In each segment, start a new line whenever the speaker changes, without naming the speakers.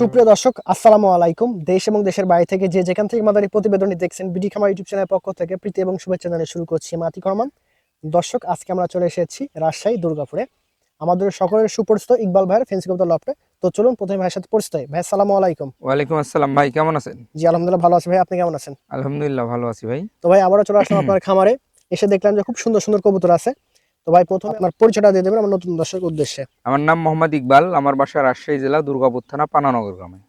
সুপ্রিয় দর্শক আসসালামু আলাইকুম। দেশ এবং দেশের বাইরে থেকে যে যেখান থেকে আমাদের এই প্রতিবেদনটি দেখছেন বিডি খামার ইউটিউব চ্যানেলের পক্ষ থেকে প্রীতি এবং শুভেচ্ছা জানিয়ে শুরু করছি মাতি রহমান। দর্শক আজকে আমরা চলে এসেছি রাজশাহী দুর্গাপুরে। আমাদের সকলের সুপরিচিত ইকবাল ভাইয়ের ফেন্সি কবিতা লফটে। তো চলুন প্রথমে ভাইয়ের সাথে পরিচিত ভাই সালামু আলাইকুম।
ওয়ালাইকুম আসসালাম। ভাই কেমন আছেন?
জি আলহামদুলিল্লাহ ভালো আছি ভাই। আপনি কেমন আছেন?
আলহামদুলিল্লাহ ভালো আছি ভাই।
তো ভাই আবারও চলে আসলাম আপনার খামারে। এসে দেখলাম যে খুব সুন্দর সুন্দর কবুতর আছে। তো ভাই প্রথমে আপনার পরিচয়টা দিয়ে দেবেন আমার নতুন দর্শক উদ্দেশ্যে।
আমার নাম মোহাম্মদ ইকবাল আমার বাসা রাজশাহী জেলা দুর্গাপুর থানা পানানগর গ্রামে।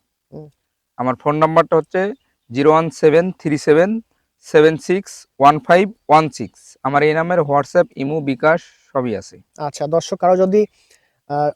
আমার ফোন নাম্বারটা হচ্ছে zero one seven three seven seven six one five one six. আমার এই নামের হোয়াটসঅ্যাপ ইমো বিকাশ সবই আছে।
আচ্ছা দর্শক কারও যদি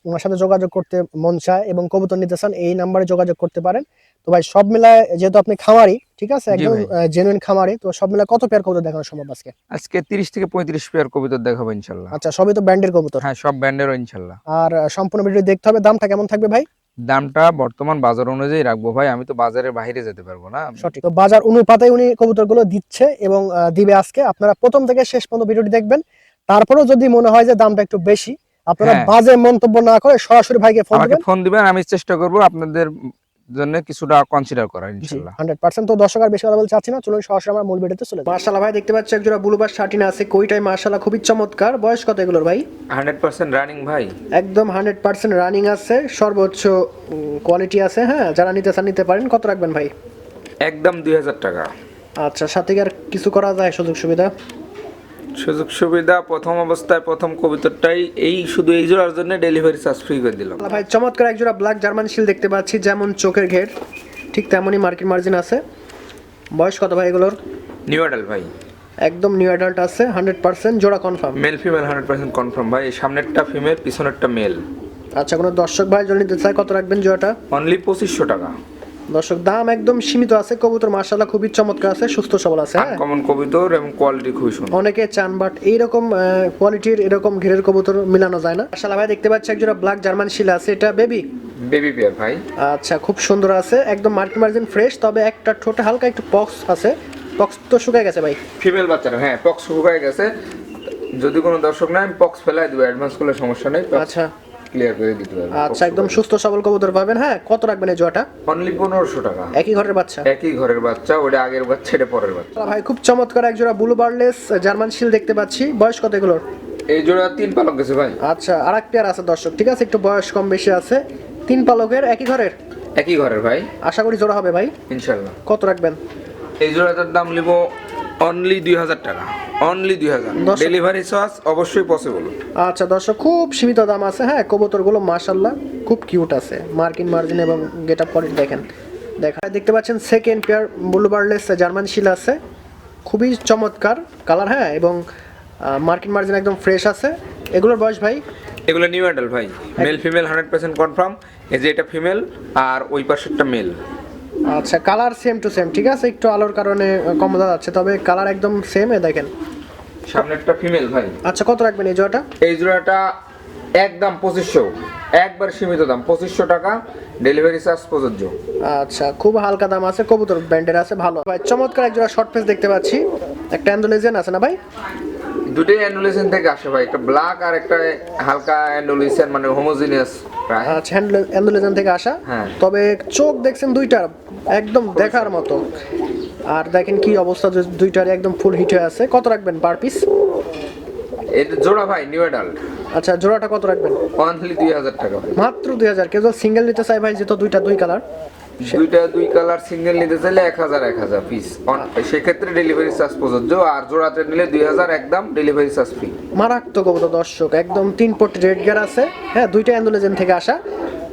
ওনার সাথে যোগাযোগ করতে মন চায় এবং কবুতর নিতে চান এই নাম্বারে যোগাযোগ করতে পারেন। তো ভাই সব মিলায় যেহেতু আপনি খামারি ঠিক আছে? একদম জেনুইন খামারি তো সব মিলায় কত পেয়ার কবুতর দেখানো সম্ভব আজকে?
আজকে তিরিশ থেকে পঁয়ত্রিশ পেয়ার কবিতা দেখাবো ইনশাল্লাহ।
আচ্ছা সবই তো ব্যান্ডের কবুতর?
হ্যাঁ সব ব্যান্ডেরও ইনশাল্লাহ।
আর সম্পূর্ণ ভিডিও দেখতে হবে দামটা কেমন থাকবে ভাই?
দামটা বর্তমান বাজার অনুযায়ী রাখব ভাই আমি তো বাজারের বাইরে যেতে পারব না।
সঠিক। তো বাজার অনুপাতে উনি কবুতরগুলো দিচ্ছে এবং দিবে আজকে। আপনারা প্রথম থেকে শেষ পর্যন্ত ভিডিওটি দেখবেন। তারপরেও যদি মনে হয় যে দামটা একটু বেশি আপনারা
হ্যাঁ।
বাজে মন্তব্য না করে সরাসরি ভাইকে ফোন দিবেন।
ফোন দিবেন আমি চেষ্টা করব আপনাদের জন্য কিছুটা কনসিডার ইনশাল্লাহ।
হান্ড্রেড পার্সেন্ট তো দর্শক আর বেশি কথা বলতে চাচ্ছি না চলুন সরাসরি আমরা মূল ভিডিওতে চলে মার্শাল্লাহ ভাই দেখতে পাচ্ছি একজোড়া ব্লুবার শার্টিন আছে কইটাই মার্শাল্লাহ খুবই চমৎকার। বয়স কত এগুলোর ভাই?
হান্ড্রেড পার্সেন্ট রানিং ভাই।
একদম হান্ড্রেড পার্সেন্ট রানিং আছে সর্বোচ্চ কোয়ালিটি আছে হ্যাঁ? যারা নিতে চান নিতে পারেন কত রাখবেন ভাই?
একদম দুই হাজার টাকা।
আচ্ছা সাথে কি আর কিছু করা যায় সুযোগ সুবিধা
সুযোগ সুবিধা প্রথম অবস্থায় প্রথম কবিতাটাই এই শুধু এই জোড়ার জন্য ডেলিভারি চার্জ ফ্রি করে দিলাম।
ভাই চমৎকার এক জোড়া ব্ল্যাক জার্মান শিল দেখতে পাচ্ছি যেমন চোখের ঘের ঠিক তেমনই মার্কেট মার্জিন আছে। বয়স কত ভাই এগুলোর?
নিউ অ্যাডাল্ট ভাই।
একদম নিউ অ্যাডাল্ট আছে হান্ড্রেড পার্সেন্ট জোড়া confirm
male female hundred percent confirm ভাই সামনেরটা ফিমেল পিছনেরটা মেল
আচ্ছা কোনো দর্শক ভাই যদি নিতে চায় কত রাখবেন জোড়াটা?
অনলি পঁচিশশো টাকা।
দর্শক দাম একদম সীমিত আছে কবুতর মার্শাল্লাহ খুবই চমৎকার আছে সুস্থ সবল আছে হ্যাঁ?
আনকমন কবিতর এবং কোয়ালিটি খুবই সুন্দর।
অনেকে চান বাট এইরকম কোয়ালিটির এরকম ঘেরের কবুতর মিলানো যায় না। মার্শাল্লাহ ভাই দেখতে পাচ্ছি একজোড়া ব্ল্যাক জার্মান শিল আছে এটা বেবি
বেবি পেয়ার ভাই।
আচ্ছা খুব সুন্দর আছে একদম মার্কেট মার্জিন ফ্রেশ তবে একটা ঠোঁটে হালকা একটু পক্স আছে। পক্স তো শুকায় গেছে ভাই?
ফিমেল বাচ্চারা হ্যাঁ পক্স শুকায় গেছে। যদি কোনো দর্শক নাই পক্স ফেলাই দেবো অ্যাডভান্স করলে সমস্যা নেই।
আচ্ছা।
ক্লিয়ার করে দিতে পারব
আচ্ছা একদম সুস্থ সবল কবুতর পাবেন হ্যাঁ? কত রাখবেন এই জোয়াটা?
অনলি পনেরোশো টাকা।
একই ঘরের বাচ্চা?
একই ঘরের বাচ্চা ওটা আগের বাচ্চা এটা পরের বাচ্চা।
ভাই খুব চমৎকার এক জোড়া ব্লু বার্লেস জার্মান শিল দেখতে পাচ্ছি। বয়স কত এগুলোর?
এই জোড়া তিন পালক গেছে ভাই।
আচ্ছা আর এক পেয়ার আছে দর্শক। ঠিক আছে একটু বয়স কম বেশি আছে। তিন পালকের একই ঘরের?
একই ঘরের ভাই।
আশা করি জোড়া হবে ভাই।
ইনশাল্লাহ।
কত রাখবেন?
এই জোড়াটার দাম নিব অনলি দুই হাজার টাকা। অনলি দুই হাজার।
দশ-
ডেলিভারি চার্জ অবশ্যই পসিবল
আচ্ছা দর্শক খুব সীমিত দাম আছে হ্যাঁ? কবুতরগুলো মাশাল্লাহ খুব কিউট আছে। মার্কিন মার্জিন এবং গেট আপ কোয়ালিটি দেখেন। দেখা দেখতে পাচ্ছেন second pair blue barless German shield আছে। খুবই চমৎকার কালার হ্যাঁ? এবং মার্কিন মার্জিন একদম ফ্রেশ আছে। এগুলোর বয়স ভাই?
এগুলো নিউ অ্যাডাল ভাই। Male female hundred percent confirm এই যে এটা ফিমেল আর ওই পাশেরটা মেল
আচ্ছা কালার সেম টু সেম ঠিক আছে? একটু আলোর কারণে কম বোঝা যাচ্ছে তবে কালার একদম সেম এ দেখেন।
সামনেরটা ফিমেল ভাই।
আচ্ছা কত রাখবেন এই জোড়াটা?
এই জোড়াটা একদম পঁচিশশো। একবার সীমিত দাম পঁচিশশো টাকা ডেলিভারি চার্জ প্রযোজ্য।
আচ্ছা খুব হালকা দাম আছে কবুতর ব্র্যান্ডের আছে ভালো। ভাই চমৎকার এক জোড়া শর্ট পেস দেখতে পাচ্ছি। একটা অ্যান্ডোলেজিয়ান আছে না ভাই?
দুটোই অ্যান্ডুলেশন থেকে আসে ভাই একটা ব্ল্যাক আর একটা হালকা অ্যান্ডুলেশন মানে হোমোজিনিয়াস
আচ্ছা অ্যান্ডোলেজিয়ান থেকে আসা?
হ্যাঁ।
তবে চোখ দেখছেন দুইটা একদম দেখার মতো। আর দেখেন কি অবস্থা যে দুইটার একদম ফুল হিট হয়ে আছে। কত রাখবেন পার পিস
এটা জোড়া ভাই নিউ অ্যাডাল্ট
আচ্ছা জোড়াটা কত রাখবেন?
অনলি দুই হাজার টাকা
মাত্র দুই হাজার। কেউ সিঙ্গেল নিতে চাই ভাই যেহেতু দুইটা দুই কালার
দুইটা দুই কালার সিঙ্গেল নিতে চাইলে এক হাজার এক হাজার পিস সেক্ষেত্রে ডেলিভারি চার্জ প্রযোজ্য। আর জোড়াতে নিলে দুই হাজার একদম ডেলিভারি চার্জ ফ্রি
মারাত্মক কবুতর দর্শক। একদম তিন পটি রেড গিয়ার আছে। হ্যাঁ দুইটা অ্যান্ডোলেজিয়ান থেকে আসা।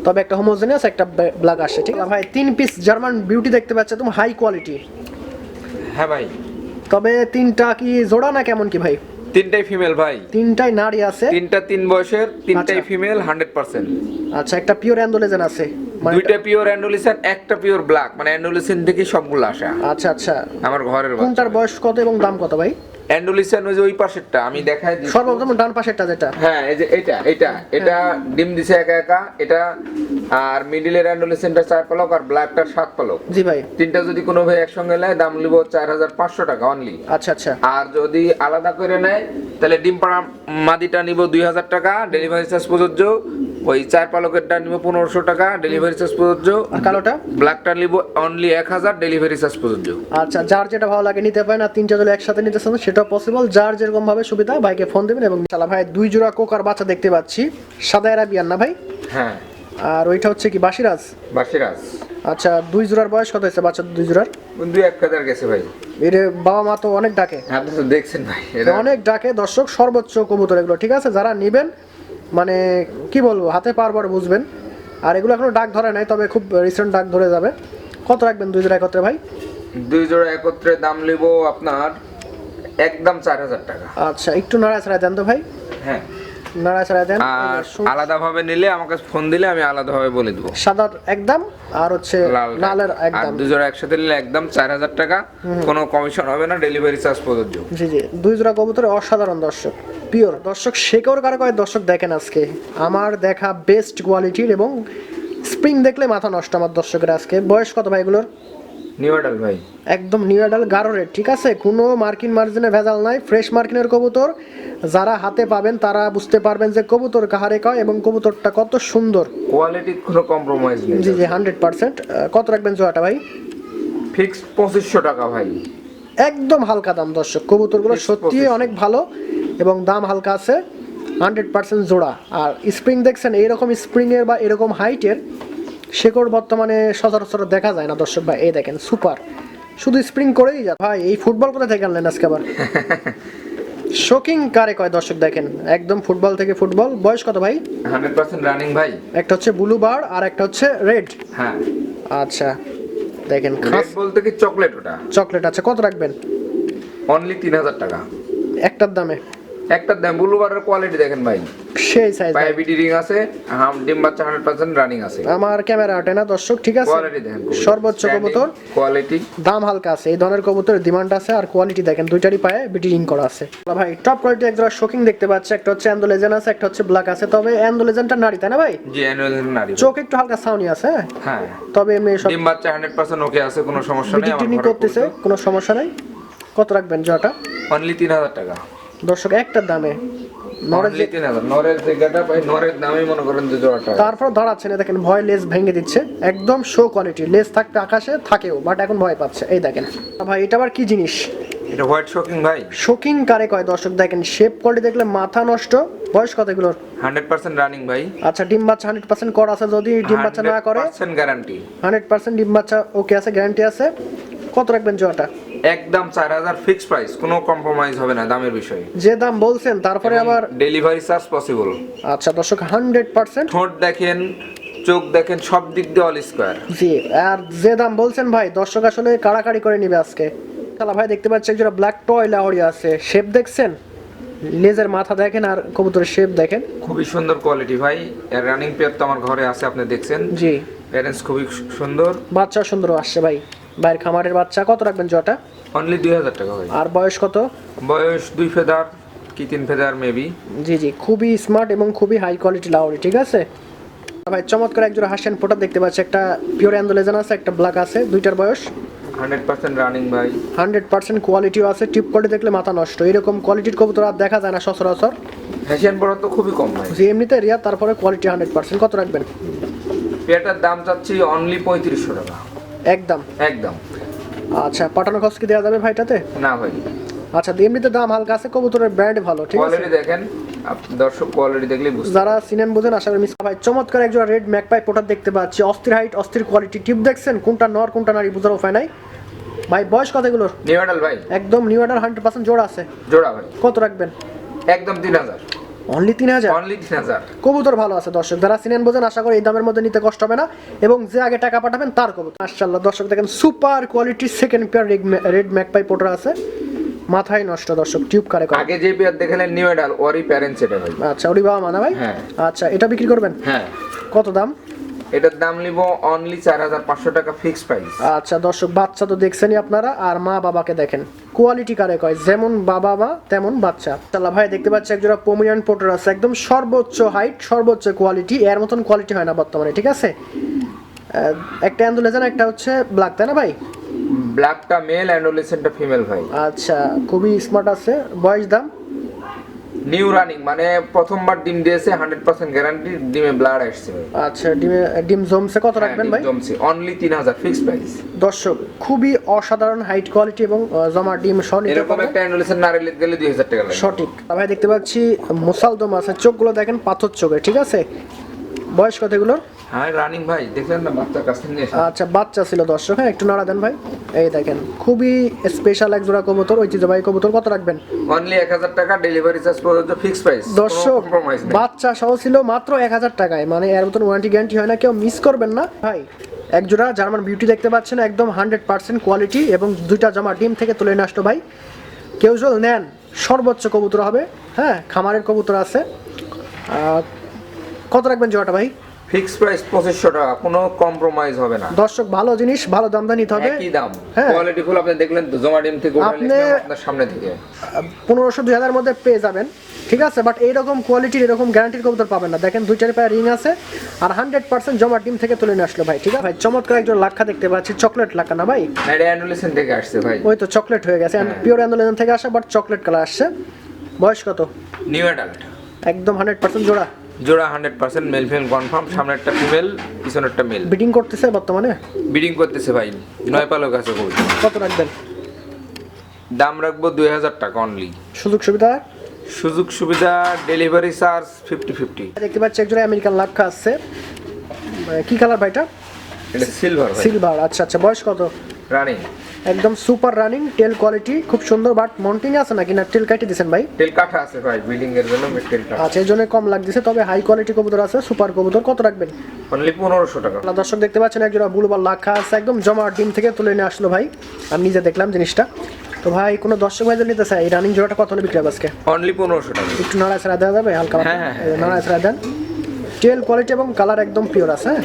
তবে একটা হোমোজেনিয়াস একটা ব্ল্যাক আসে ঠিক আছে? ভাই তিন পিস জার্মান বিউটি দেখতে পাচ্ছে তুমি হাই কোয়ালিটি
হ্যাঁ ভাই।
তবে তিনটা কি জোড়া না কেমন কি ভাই?
তিনটাই ফিমেল ভাই।
তিনটাই নারী আছে?
তিনটা তিন বয়সের তিনটাই
আচ্ছা।
ফিমেল হান্ড্রেড পার্সেন্ট
আচ্ছা একটা পিওর অ্যান্ডোলেজেন আছে। মানে
দুইটা পিওর অ্যান্ডোলেসেন একটা পিওর ব্ল্যাক মানে অ্যান্ডোলেসেন থেকে সবগুলো আসে।
আচ্ছা আচ্ছা।
আমার ঘরের
কোনটার বয়স কত এবং দাম কত ভাই?
অ্যান্ডুলিসন ওই যে ওই পাশেরটা আমি দেখাই দিই।
সর্বপ্রথম ডান পাশেরটা যেটা।
হ্যাঁ এই যে এটা এটা এটা ডিম দিছে একা একা এটা আর মিডিলের অ্যান্ডুলিসনটা চার পালক আর ব্ল্যাকটা সাত পালক।
জি ভাই।
তিনটা যদি কোনো ভাই একসঙ্গে নেয় দাম লিব চার হাজার পাঁচশো টাকা অনলি
আচ্ছা আচ্ছা।
আর যদি আলাদা করে নেয় তাহলে ডিম পাড়া মাদিটা নিব দুই হাজার টাকা ডেলিভারি চার্জ প্রযোজ্য। ওই চার পালকেরটা নিব পনেরোশো টাকা ডেলিভারি চার্জ প্রযোজ্য।
কালোটা?
ব্ল্যাকটা নিব অনলি এক হাজার ডেলিভারি চার্জ প্রযোজ্য।
আচ্ছা যার যেটা ভালো লাগে নিতে পারেন আর তিনটা যদি একসাথে নিতে চান সেটা পসিবল যার যেরকম ভাবে সুবিধা ভাইকে ফোন দেবেন এবং চালা ভাই দুই জোড়া কোকার বাচ্চা দেখতে পাচ্ছি। সাদা এরাবিয়ান না ভাই?
হ্যাঁ।
আর ওইটা হচ্ছে কি বাসিরাজ?
বাসিরাজ।
আচ্ছা দুই জোড়ার বয়স কত হয়েছে বাচ্চা দুই জোড়ার?
দুই এক হাজার গেছে ভাই।
এর বাবা মা তো অনেক ডাকে।
আপনি তো দেখছেন ভাই
অনেক ডাকে দর্শক সর্বোচ্চ কবুতর এগুলো ঠিক আছে? যারা নেবেন মানে কি বলব হাতে পারবার বুঝবেন। আর এগুলো এখনও ডাক ধরে নাই তবে খুব রিসেন্ট ডাক ধরে যাবে। কত রাখবেন দুই জোড়া একত্রে ভাই?
দুই জোড়া একত্রে দাম নিব আপনার একদম চার হাজার টাকা।
আচ্ছা একটু নাড়াচাড়া দেন তো ভাই।
হ্যাঁ।
নাড়াচাড়া দেন।
আর আলাদাভাবে নিলে আমাকে ফোন দিলে আমি আলাদাভাবে বলে দেবো।
সাদার একদম আর হচ্ছে
লাল
লালের
আর
একদম।
দুই জোড়া একসাথে নিলে একদম চার হাজার টাকা। কোনো কমিশন হবে না ডেলিভারি চার্জ প্রযোজ্য।
জি জি। দুই জোড়া কবুতর অসাধারণ দর্শক। পিওর। দর্শক শেকর কারও কয় দর্শক দেখেন আজকে। আমার দেখা বেস্ট কোয়ালিটির এবং স্প্রিং দেখলে মাথা নষ্ট আমার দর্শকের আজকে। বয়স কত ভাই এগুলোর?
নিউ অ্যাডাল ভাই।
একদম নিউ অ্যাডাল রেট ঠিক আছে? কোনো মার্কিন মার্জিনে ভেজাল নাই ফ্রেশ মার্কিনের কবুতর। যারা হাতে পাবেন তারা বুঝতে পারবেন যে কবুতর কাহারে কয় এবং কবুতরটা কত সুন্দর।
কোয়ালিটির কোনো কম্প্রোমাইজ নেই।
জি জি হান্ড্রেড পার্সেন্ট কত রাখবেন জোয়াটা ভাই?
ফিক্স পঁচিশশো টাকা ভাই।
একদম হালকা দাম দর্শক। কবুতরগুলো
Fixed
সত্যি অনেক ভালো। এবং দাম হালকা আছে হান্ড্রেড পার্সেন্ট জোড়া। আর স্প্রিং দেখছেন এইরকম স্প্রিংয়ের বা এরকম হাইটের শেকড় বর্তমানে সচরাচর দেখা যায় না দর্শক ভাই। এই দেখেন সুপার শুধু স্প্রিং করেই যা ভাই এই ফুটবল কোথা থেকে আনলেন আজকে আবার? শোকিং কারে কয় দর্শক দেখেন? একদম ফুটবল থেকে ফুটবল বয়স কত ভাই?
হান্ড্রেড পার্সেন্ট রানিং ভাই।
একটা হচ্ছে ব্লু বার আর একটা হচ্ছে রেড
হ্যাঁ।
আচ্ছা দেখেন
খাস বলতে কি চকলেট ওটা?
চকলেট আছে। কত রাখবেন?
অনলি তিন হাজার টাকা।
একটার দামে।
একটা ব্লুবারের কোয়ালিটি দেখেন ভাই।
সেই সাইজ
পায়ে রিং আছে হাম ডিম বাচ্চা হান্ড্রেড পার্সেন্ট রানিং আছে।
আমার ক্যামেরা না দর্শক ঠিক আছে?
কোয়ালিটি দেখেন
সর্বোচ্চ কবুতর।
কোয়ালিটি
দাম হালকা আছে এই ধরনের কবুতরের ডিমান্ড আছে আর কোয়ালিটি দেখেন দুইটারই পায়ে বিটিং করা আছে। ভাই টপ কোয়ালিটি শোকিং দেখতে পাচ্ছে একটা হচ্ছে অ্যান্ডোলেজেন আছে একটা হচ্ছে ব্ল্যাক আছে তবে অ্যান্ডোলেজেনটা নারী তাই না ভাই?
জি নারী।
চোখ একটু হালকা সাউনি আছে হ্যাঁ?
হ্যাঁ।
তবে এমনি সব
ডিম বাচ্চা হান্ড্রেড পার্সেন্ট ওকে আছে কোনো সমস্যা নেই
বিটিং করতেছে কোনো সমস্যা নাই? কত রাখবেন জোড়াটা?
অনলি তিন হাজার টাকা।
দর্শক একটা দামে। তারপর দাঁড়াচ্ছে না দেখেন ভয় লেস ভেঙে দিচ্ছে। একদম শো কোয়ালিটি লেস থাকতে আকাশে থাকেও বাট এখন ভয় পাচ্ছে। এই দেখেন। ভাই এটা আবার কি জিনিস?
এটা হোয়াইট শোকিং ভাই।
শোকিং কারে কয় দর্শক? দেখেন শেপ কোয়ালিটি দেখলে মাথা নষ্ট। বয়স কত এগুলোর?
হান্ড্রেড পার্সেন্ট রানিং ভাই।
আচ্ছা ডিম বাচ্চা হান্ড্রেড পার্সেন্ট কর আছে যদি ডিম বাচ্চা না করে।
পার্সেন্ট গ্যারান্টি
হান্ড্রেড পার্সেন্ট ডিম বাচ্চা ওকে আছে গ্যারান্টি আছে। কত রাখবেন জোয়াটা
একদম চার হাজার ফিক্স প্রাইস কোনো কম্প্রোমাইজ হবে না দামের বিষয়ে।
যে দাম বলছেন তারপরে আবার
ডেলিভারি চার্জ পসিবল
আচ্ছা দর্শক হান্ড্রেড পার্সেন্ট
ঠোঁট দেখেন চোখ দেখেন সব দিক দিয়ে অল স্কোয়ার
জি আর যে দাম বলছেন ভাই দর্শক আসলে কাড়াকাড়ি করে নিবে আজকে। তাহলে ভাই দেখতে পাচ্ছি একজোড়া ব্ল্যাক টয় লাহরি আছে। শেপ দেখছেন? লেজের মাথা দেখেন আর কবুতরের শেপ দেখেন।
খুবই সুন্দর কোয়ালিটি ভাই। এর রানিং পেয়ার তো আমার ঘরে আছে আপনি দেখছেন।
জি।
প্যারেন্টস খুবই সুন্দর।
বাচ্চা সুন্দর আসছে ভাই। ভাইয়ের খামারের বাচ্চা কত রাখবেন জটা
অনলি দুই হাজার টাকা ভাই।
আর বয়স কত?
বয়স দুই ফেদার কি তিন ফেদার মেবি
জি জি খুবই স্মার্ট এবং খুবই হাই কোয়ালিটি লাউরি ঠিক আছে? ভাই চমৎকার একজোড়া হাসিয়ান ফোটা দেখতে পাচ্ছি। একটা পিওর অ্যান্ডোলেজন আছে একটা ব্ল্যাক আছে দুইটার বয়স?
হান্ড্রেড পার্সেন্ট রানিং ভাই।
হান্ড্রেড পার্সেন্ট কোয়ালিটিও আছে টিপ কোয়ালিটি দেখলে মাথা নষ্ট। এরকম কোয়ালিটির কবুতর আর দেখা যায় না সচরাচর।
ফ্যাশন পড়া তো খুবই কম ভাই।
যে এমনিতে রিয়া তারপরে কোয়ালিটি হান্ড্রেড পার্সেন্ট কত রাখবেন?
পেয়ারটার দাম চাচ্ছি অনলি পঁয়ত্রিশশো টাকা।
একদম।
একদম।
আচ্ছা পাঠানো খরচ কি দেওয়া যাবে ভাইটাতে?
না ভাই।
আচ্ছা এমনিতে দাম হালকা আছে কবুতরের ব্র্যান্ড ভালো ঠিক আছে?
কোয়ালিটি দেখেন দর্শক কোয়ালিটি দেখলেই বুঝতে
যারা সিনেন বোঝেন আশা করি মিস ভাই চমৎকার একজন রেড ম্যাকপাই পোটার দেখতে পাচ্ছি। অস্থির হাইট অস্থির কোয়ালিটি টিপ দেখছেন? কোনটা নর কোনটা নারী বোঝার উপায় নাই। ভাই বয়স কত এগুলোর?
নিউ ভাই।
একদম নিউ অর্ডার হান্ড্রেড পার্সেন্ট জোড়া আছে।
জোড়া ভাই।
কত রাখবেন?
একদম তিন হাজার।
অনলি তিন হাজার?
অনলি তিন হাজার।
কবুতর ভালো আছে দর্শক। যারা সিনেন বোঝেন আশা করি এই দামের মধ্যে নিতে কষ্ট হবে না। এবং যে আগে টাকা পাঠাবেন তার কবুতর। মাশাআল্লাহ দর্শক দেখেন super quality second pair red magpie pouter আছে। মাথায় নষ্ট দর্শক টিউব কারে করে।
আগে যে পেয়ার দেখালেন নিউ এডাল ওরই প্যারেন্টস এটা ভাই।
আচ্ছা ওরি বাবা মানা ভাই?
হ্যাঁ।
আচ্ছা এটা বিক্রি করবেন?
হ্যাঁ।
কত দাম?
এটার দাম নিব অনলি চার হাজার পাঁচশো টাকা ফিক্স প্রাইস
আচ্ছা দর্শক বাচ্চা তো দেখছেনই আপনারা আর মা বাবাকে দেখেন। কোয়ালিটি কারে কয়? যেমন বাবা মা তেমন বাচ্চা। তাহলে ভাই দেখতে পাচ্ছি একজোড়া পোমিয়ান পোটার আছে একদম সর্বোচ্চ হাইট সর্বোচ্চ কোয়ালিটি এর মতন কোয়ালিটি হয় না বর্তমানে ঠিক আছে? একটা অ্যান্ডোলেজান একটা হচ্ছে ব্ল্যাক তাই না ভাই?
ব্ল্যাকটা মেল অ্যান্ড ওলিসেনটা ফিমেল ভাই।
আচ্ছা খুবই স্মার্ট আছে। বয়স দাম?
নিউ রানিং মানে প্রথমবার ডিম দিয়েছে হান্ড্রেড পার্সেন্ট গ্যারান্টি ডিমে ব্লাড আসছে।
আচ্ছা ডিমে ডিম জমছে কত
হ্যাঁ,
রাখবেন ভাই?
জমছে অনলি তিন হাজার ফিক্স প্রাইস
দর্শক খুবই অসাধারণ হাইট কোয়ালিটি এবং জমা ডিম সহ
এরকম
একটা
একটা না নারিল গেলে দুই হাজার টাকা লাগে।
সঠিক। ভাই দেখতে পাচ্ছি মুসালদম আছে চোখগুলো দেখেন পাথর চোখে ঠিক আছে? বয়স কত এগুলোর?
হ্যাঁ রানিং ভাই দেখলেন না বাচ্চার কাছ থেকে
আচ্ছা বাচ্চা ছিল দর্শক হ্যাঁ একটু নাড়া দেন ভাই। এই দেখেন খুবই স্পেশাল এক জোড়া কবুতর ঐতিহ্যবাহী কবুতর কত রাখবেন?
অনলি এক হাজার টাকা ডেলিভারি চার্জ প্রযোজ্য ফিক্স প্রাইস
দর্শক বাচ্চা সহ ছিল মাত্র এক হাজার টাকায় মানে এর মতন ওয়ারেন্টি গ্যারান্টি হয় না কেউ মিস করবেন না। ভাই এক জোড়া জার্মান বিউটি দেখতে পাচ্ছেন একদম হান্ড্রেড পার্সেন্ট কোয়ালিটি এবং দুইটা জমা ডিম থেকে তুলে নিয়ে আসতো ভাই। কেউ যদি নেন সর্বোচ্চ কবুতর হবে হ্যাঁ খামারের কবুতর আছে। কত রাখবেন জোড়াটা ভাই?
ফিক্স প্রাইস পঁচিশশো টাকা কোনো কম্প্রোমাইজ হবে না।
দর্শক ভালো জিনিস ভালো দাম দা নিতে হবে।
একই দাম।
হ্যাঁ।
কোয়ালিটি ফুল আপনি দেখলেন তো জমা ডিম থেকে
আপনি-
আপনি আপনার সামনে থেকে।
পনেরোশো দুই হাজার মধ্যে পেয়ে যাবেন ঠিক আছে? বাট এইরকম কোয়ালিটির এরকম গ্যারান্টির কবুতর পাবেন না। দেখেন দুইটার পায়ে রিং আছে আর হান্ড্রেড পার্সেন্ট জমা ডিম থেকে তুলে নিয়ে আসলো ভাই ঠিক আছে? ভাই চমৎকার একজন লাক্ষা দেখতে পাচ্ছি চকলেট লাক্ষা না ভাই?
এটা অ্যান্ডুলেশন থেকে আসছে ভাই।
ওই তো চকলেট হয়ে গেছে
হ্যাঁ।
পিওর অ্যান্ডোলেন থেকে আসা বাট চকলেট কালার আসছে। বয়স কত?
নিউ অ্যাডাল্ট
একদম হান্ড্রেড পার্সেন্ট জোড়া।
জোড়া hundred percent male female confirm সামনে একটা ফিমেল পিছনে একটা মেল
বিডিং করতেছে বর্তমানে?
বিডিং করতেছে ভাই নয় পালক আছে কবুতর
কত রাখবেন?
দাম রাখব দুই হাজার টাকা অনলি
সুযোগ সুবিধা?
সুযোগ সুবিধা ডেলিভারি চার্জ ফিফটি ফিফটি
দেখতে পাচ্ছি একজোড়া আমেরিকান লাক্ষা মানে কি কালার ভাইটা
এটা? সিলভার
সিলভার আচ্ছা আচ্ছা বয়স কত?
রানিং।
একদম সুপার রানিং টেল কোয়ালিটি খুব সুন্দর বাট মন্টিং আছে নাকি? না টেল কাটি দিছেন ভাই?
তেল কাঠা আছে ভাই বিল্ডিং এর জন্য তেল কাঠা
আচ্ছা এই জন্য কম লাগতেছে তবে হাই কোয়ালিটি কবুতর আছে সুপার কবুতর। কত রাখবেন?
অনলি পনেরোশো টাকা।
আপনারা দর্শক দেখতে পাচ্ছেন একজোড়া বুলবার লাখা আছে একদম জমা ডিম থেকে তুলে নিয়ে আসলো ভাই। আমি নিজে দেখলাম জিনিসটা। তো ভাই কোনো দর্শক ভাই নিতে চাই এই রানিং জোড়াটা কত হলে বিক্রি হবে আজকে?
অনলি পনেরোশো টাকা।
একটু নাড়া ছাড়া দেওয়া যাবে হালকা
হ্যাঁ, হ্যাঁ, হ্যাঁ।
নাড়া ছাড়া দেন। টেল কোয়ালিটি এবং কালার একদম পিওর আছে হ্যাঁ?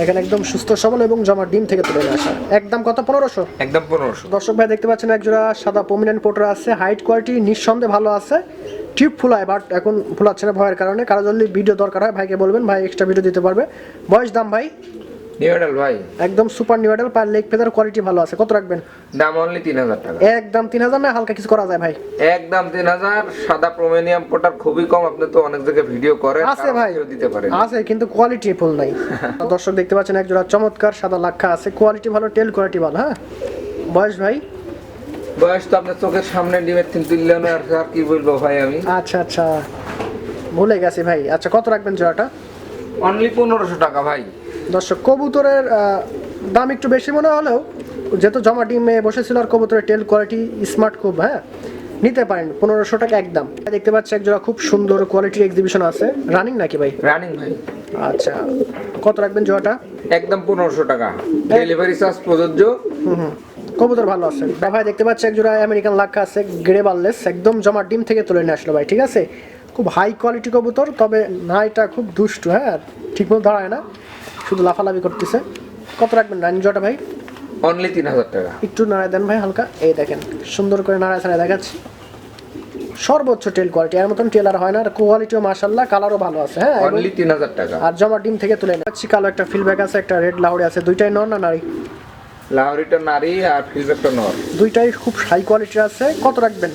এখানে একদম সুস্থ সবল এবং জমা ডিম থেকে তুলে আসা। একদম কত? পনেরোশো?
একদম পনেরোশো।
দর্শক ভাই দেখতে পাচ্ছেন একজোড়া সাদা পমিনেন্ট পোটার আছে হাইট কোয়ালিটি নিঃসন্দেহে ভালো আছে। টিপ ফুলায় বাট এখন ফুলাচ্ছে না ভয়ের কারণে। কারও যদি ভিডিও দরকার হয় ভাইকে বলবেন ভাই এক্সট্রা ভিডিও দিতে পারবে। বয়স দাম ভাই?
নিউ অ্যাডাল ভাই।
একদম সুপার নিউডেল পার লেগ ফেদার কোয়ালিটি ভালো আছে। কত রাখবেন?
দাম অনলি তিন হাজার টাকা।
একদম তিন হাজার না হালকা কিছু করা যায় ভাই?
একদম তিন হাজার সাদা প্রোমেনিয়াম পোটার খুবই কম আপনি তো অনেক জায়গায় ভিডিও করেন
আছে ভাই।
দিতে পারেন
আছে কিন্তু কোয়ালিটি ফুল নাই। দর্শক দেখতে পাচ্ছেন একজোড়া চমৎকার সাদা লাক্ষা আছে। কোয়ালিটি ভালো টেল কোয়ালিটি ভালো হ্যাঁ? বয়স ভাই?
বয়স তো আপনার চোখের সামনে ডিমের তিন তুললেন আর কি বলব ভাই আমি?
আচ্ছা আচ্ছা। ভুলে গেছি ভাই। আচ্ছা কত রাখবেন জোড়াটা?
অনলি পনেরোশো টাকা ভাই।
দর্শক কবুতরের দাম একটু বেশি মনে হলেও যেহেতু জমা ডিমে বসেছিল আর কবুতরের টেল কোয়ালিটি স্মার্ট খুব হ্যাঁ নিতে পারেন। পনেরোশো টাকা একদম। দেখতে পাচ্ছি একজোড়া খুব সুন্দর কোয়ালিটির এক্সিবিশন আছে। রানিং নাকি ভাই?
রানিং ভাই।
আচ্ছা কত রাখবেন জোড়াটা?
একদম পনেরোশো টাকা। ডেলিভারি চার্জ প্রযোজ্য।
হুম কবুতর ভালো আছে। ভাই দেখতে পাচ্ছি একজোড়া আমেরিকান লাক্ষা আছে গ্রে বার্লেস একদম জমা ডিম থেকে তুলে নিয়ে আসলো ভাই ঠিক আছে? খুব হাই কোয়ালিটি কবুতর তবে না এটা খুব দুষ্টু হ্যাঁ ঠিক মতো দাঁড়ায় না। শুধু লাফালাফি করতেছে। কত রাখবেন রানি জোড়াটা ভাই?
অনলি তিন হাজার টাকা।
একটু নাড়ায় দেন ভাই হালকা। এই দেখেন সুন্দর করে নাড়ায় ছাড়া দেখাচ্ছি। সর্বোচ্চ টেল কোয়ালিটি এর মতন টেল আর হয় না। আর কোয়ালিটিও মাশাল্লাহ কালারও ভালো আছে হ্যাঁ?
অনলি তিন হাজার টাকা।
আর জমা ডিম থেকে তুলে নিচ্ছি কালো একটা ফিলব্যাক আছে একটা রেড লাউড়ি আছে। দুইটাই নর না নারী?
লাহরিটা নারী আর ফিলব্যাকটা নর।
দুইটাই খুব হাই কোয়ালিটির আছে। কত রাখবেন?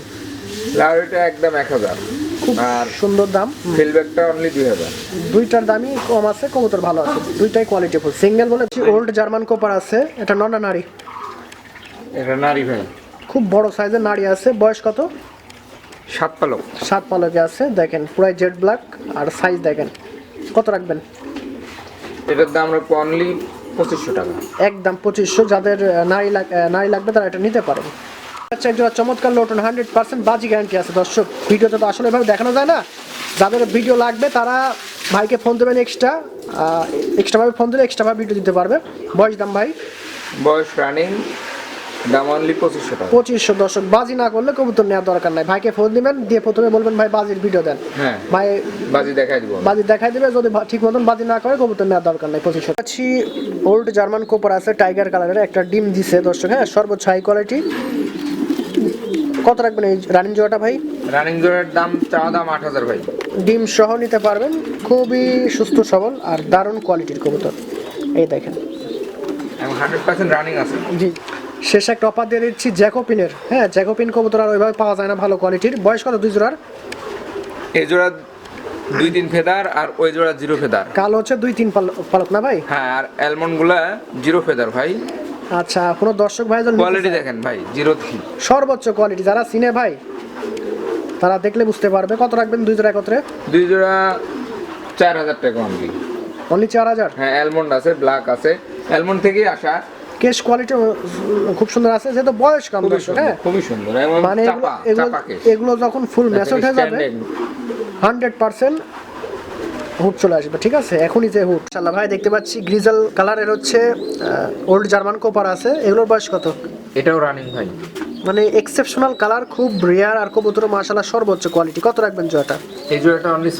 লাহরিটা একদম এক হাজার।
খুব
আর
সুন্দর দাম।
ফিলব্যাকটা অনলি দুই হাজার।
দুইটার দামই কম আছে কবুতর ভালো আছে। দুইটাই কোয়ালিটি ফুল সিঙ্গেল বলে ওল্ড জার্মান কোপার আছে এটা নর না নারী।
এটা নারী ভাই।
খুব বড় সাইজের নারী আছে। বয়স কত?
সাত পালক।
সাত পালকে আছে। দেখেন পুরাই জেড ব্ল্যাক আর সাইজ দেখেন। কত রাখবেন?
এটার দাম রাখব অনলি পঁচিশশো টাকা।
একদম পঁচিশশো। যাদের নারী লাগ- নারী লাগবে তারা এটা নিতে পারেন আচ্ছা একজন চমৎকার লোটন হান্ড্রেড পার্সেন্ট বাজি গ্যারান্টি আছে দর্শক। ভিডিওতে তো আসলে এভাবে দেখানো যায় না। যাদের ভিডিও লাগবে তারা ভাইকে ফোন দেবেন এক্সট্রা এক্সট্রাভাবে ফোন দিলে এক্সট্রাভাবে ভিডিও দিতে পারবে। বয়স দাম ভাই?
বয়স রানিং দাম অনলি পঁচিশশো টাকা।
পঁচিশশো দর্শক বাজি না করলে কবুতর নেওয়ার দরকার নাই। ভাইকে ফোন দিবেন দিয়ে প্রথমে বলবেন ভাই বাজির ভিডিও দেন।
হ্যাঁ
ভাই
বাজি দেখাই দিব।
বাজি দেখাই দেবে যদি ঠিক মতন বাজি না করে কবুতর নেওয়ার দরকার নাই পঁচিশশো। আছি ওল্ড জার্মান কোপার আছে টাইগার কালারের একটা ডিম দিছে দর্শক হ্যাঁ সর্বোচ্চ হাই কোয়ালিটি কত রাখবেন এই রানিং জোড়াটা ভাই?
রানিং জোড়ের দাম চা দাম আট হাজার ভাই।
ডিম সহ নিতে পারবেন। খুবই সুস্থ সবল আর দারুণ কোয়ালিটির কবুতর। এই দেখেন।
হান্ড্রেড পার্সেন্ট রানিং আছে।
জি। শেষ একটা অফার দিয়ে দিচ্ছি জ্যাকোপিনের হ্যাঁ জ্যাকোপিন কবুতর আর ওইভাবে পাওয়া যায় না ভালো কোয়ালিটির বয়স কত দুই জোড়ার?
এই জোড়া দুই তিন ফেদার আর ওই জোড়া জিরো ফেদার।
কালো হচ্ছে দুই তিন পাল- পালক না ভাই?
হ্যাঁ আর অ্যালমন্ডগুলা জিরো ফেদার ভাই।
আচ্ছা কোনো দর্শক ভাই
কোয়ালিটি দেখেন ভাই জিরো থ্রি
সর্বোচ্চ কোয়ালিটি যারা চিনে ভাই তারা দেখলে বুঝতে পারবে। কত রাখবেন দুই জোড়া একত্রে?
দুই জোড়া চার হাজার টাকা অনলি
অনলি চার হাজার?
হ্যাঁ অ্যালমন্ড আছে ব্ল্যাক আছে। অ্যালমন্ড থেকেই আসা।
কেশ কোয়ালিটি খুব সুন্দর আছে যেহেতু বয়স কম
খুবই সুন্দর
হ্যাঁ?
খুবই সুন্দর
মানে এগুলো যখন ফুল ম্যাচড হয়ে যাবে হান্ড্রেড পার্সেন্ট হুড চলে আসবে ঠিক আছে? এখনই যে হুট। চাল্লা ভাই দেখতে পাচ্ছি গ্রিজাল কালারের হচ্ছে ওল্ড জার্মান কোপার আছে। এগুলোর বয়স কত?
এটাও রানিং ভাই।
মানে এক্সেপশনাল কালার খুব রেয়ার আর কবুতর মাশাআল্লাহ সর্বোচ্চ কোয়ালিটি কত রাখবেন জোয়াটা?
এই জোড়াটা অনলি